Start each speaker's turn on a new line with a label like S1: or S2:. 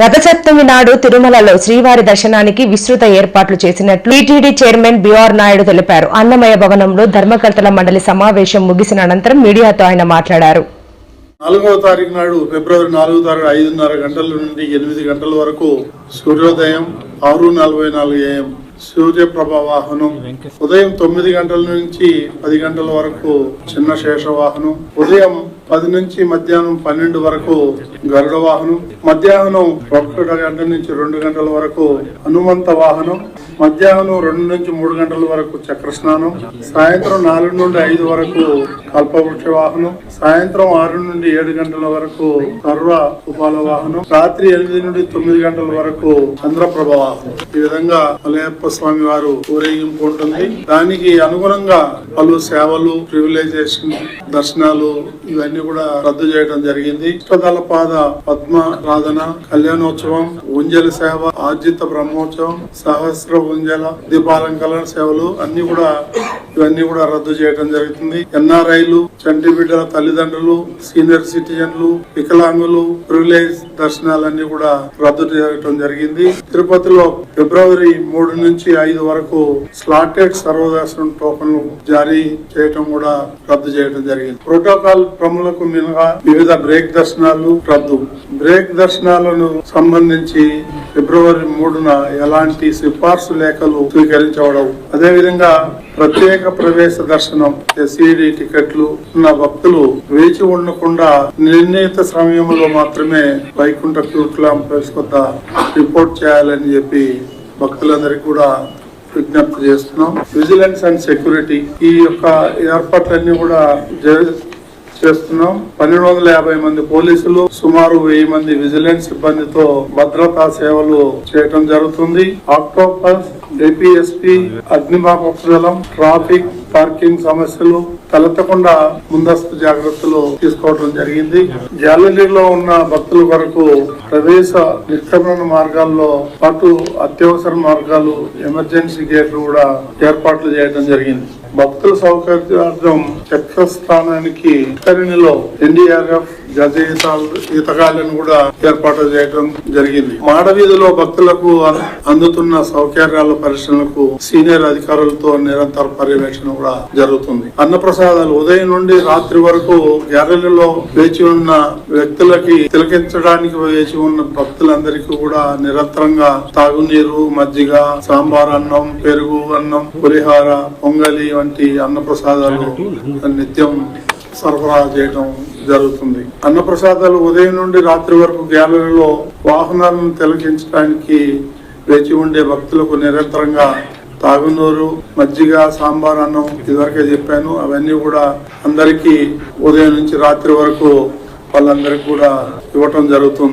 S1: రథసప్తమి నాడు తిరుమలలో శ్రీవారి దర్శనానికి విస్తృత ఏర్పాట్లు చేసినట్లు టీటీడీ చైర్మన్ బిఆర్ నాయుడు తెలిపారు. అన్నమయ భవనంలో ధర్మకర్తల మండలి సమావేశం ముగిసిన అనంతరం మీడియాతో ఆయన మాట్లాడారు.
S2: నాలుగవ తారీఖు నాడు ఫిబ్రవరి నాలుగో తారీఖు ఐదున్నర గంటల నుండి ఎనిమిది గంటల వరకు సూర్యోదయం ఆరు నలభై నాలుగు ఏఎం సూర్యప్రభ వాహనం. ఉదయం తొమ్మిది గంటల నుంచి పది గంటల వరకు చిన్న శేష వాహనం. ఉదయం పది నుంచి మధ్యాహ్నం పన్నెండు వరకు గరుడ వాహనం. మధ్యాహ్నం ఒకటి గంట నుంచి రెండు గంటల వరకు హనుమంత వాహనం. మధ్యాహ్నం రెండు నుంచి మూడు గంటల వరకు చక్ర స్నానం సాయంత్రం నాలుగు నుండి ఐదు వరకు కల్పవృక్ష వాహనం సాయంత్రం ఆరు నుండి ఏడు గంటల వరకు సర్వ ఉపాల వాహనం రాత్రి ఎనిమిది నుండి తొమ్మిది గంటల వరకు చంద్రప్రభ వాహనం. ఈ విధంగా మలయప్ప స్వామి వారు ఊరేగింపు ఉంటుంది. దానికి అనుగుణంగా పలు సేవలు ప్రివిలైజేషన్ దర్శనాలు ఇవన్నీ కూడా రద్దు చేయడం జరిగింది. ఇష్టదళ పాద పద్మ రాధన కళ్యాణోత్సవం ఉంజల సేవ ఆర్జిత బ్రహ్మోత్సవం సహస్ర ఉంజల దీపాలంకరణ సేవలు అన్ని కూడా ఇవన్నీ కూడా రద్దు చేయడం జరుగుతుంది. ఎన్ఆర్ఐలు చంటి బిడ్డల తల్లిదండ్రులు సీనియర్ సిటిజన్లు వికలాంగులు ప్రివిలేజ్ దర్శనాలన్నీ కూడా రద్దు చేయడం జరిగింది. తిరుపతిలో ఫిబ్రవరి మూడు నుంచి ఐదు వరకు స్లాటెడ్ సర్వదర్శనం టోకన్లు జారీ చేయటం కూడా రద్దు చేయడం జరిగింది. ప్రోటోకాల్ క్రమలకు మినహా వివిధ బ్రేక్ దర్శనాలు రద్దు. బ్రేక్ దర్శనాలను సంబంధించి ఫిబ్రవరి మూడున ఎలాంటి సిఫార్సు లేఖలు స్వీకరించవడం అదేవిధంగా ప్రత్యేక ప్రవేశ దర్శనం ఎస్ఈడి టికెట్లు ఉన్న భక్తులు వేచి ఉండకుండా నిర్ణీత సమయంలో మాత్రమే వైకుంఠ క్యూట్లాంప్లెక్స్ వద్ద రిపోర్ట్ చేయాలని చెప్పి భక్తులందరికీ కూడా విజ్ఞప్తి చేస్తున్నాం. విజిలెన్స్ అండ్ సెక్యూరిటీ ఈ యొక్క ఏర్పాట్లన్నీ కూడా చేస్తున్నాం. పన్నెండు వందల యాభై మంది పోలీసులు సుమారు వెయ్యి మంది విజిలెన్స్ సిబ్బందితో భద్రతా సేవలు చేయటం జరుగుతుంది. ఆక్టోపస్ ఏపీఎస్పీ అగ్నిమాపక దళం ట్రాఫిక్ పార్కింగ్ సమస్యలు తలెత్తకుండా ముందస్తు జాగ్రత్తలు తీసుకోవడం జరిగింది. గ్యాలరీలో ఉన్న భక్తుల కొరకు ప్రవేశ నిష్క్రమణ మార్గాల్లో పాటు అత్యవసర మార్గాలు ఎమర్జెన్సీ గేట్లు కూడా ఏర్పాట్లు చేయడం జరిగింది. భక్తుల సౌకర్యార్థం చక్ర స్థానానికి ఉత్తరిణిలో ఎన్డీఆర్ఎఫ్ గజ ఈతకాలను కూడా ఏర్పాటు చేయడం జరిగింది. మాడవీధిలో భక్తులకు అందుతున్న సౌకర్యాల పరిశీలనకు సీనియర్ అధికారులతో నిరంతర పర్యవేక్షణ కూడా జరుగుతుంది. అన్నప్రసాదాలు ఉదయం నుండి రాత్రి వరకు గ్యాలరీలో వేచి ఉన్న వ్యక్తులకి తిలకించడానికి వేచి ఉన్న భక్తులందరికీ కూడా నిరంతరంగా తాగునీరు మజ్జిగ సాంబార్ అన్నం పెరుగు అన్నం పులిహార పొంగలి వంటి అన్నప్రసాదాలు నిత్యం సరఫరా చేయడం జరుగుతుంది. అన్నప్రసాదాలు ఉదయం నుండి రాత్రి వరకు గ్యాలరీలో వాహనాలను తిలకించడానికి వేచి ఉండే భక్తులకు నిరంతరంగా తాగునూరు మజ్జిగ సాంబార్ అన్నం ఇదివరకే చెప్పాను. అవన్నీ కూడా అందరికీ ఉదయం నుంచి రాత్రి వరకు వాళ్ళందరికీ కూడా ఇవ్వటం జరుగుతుంది.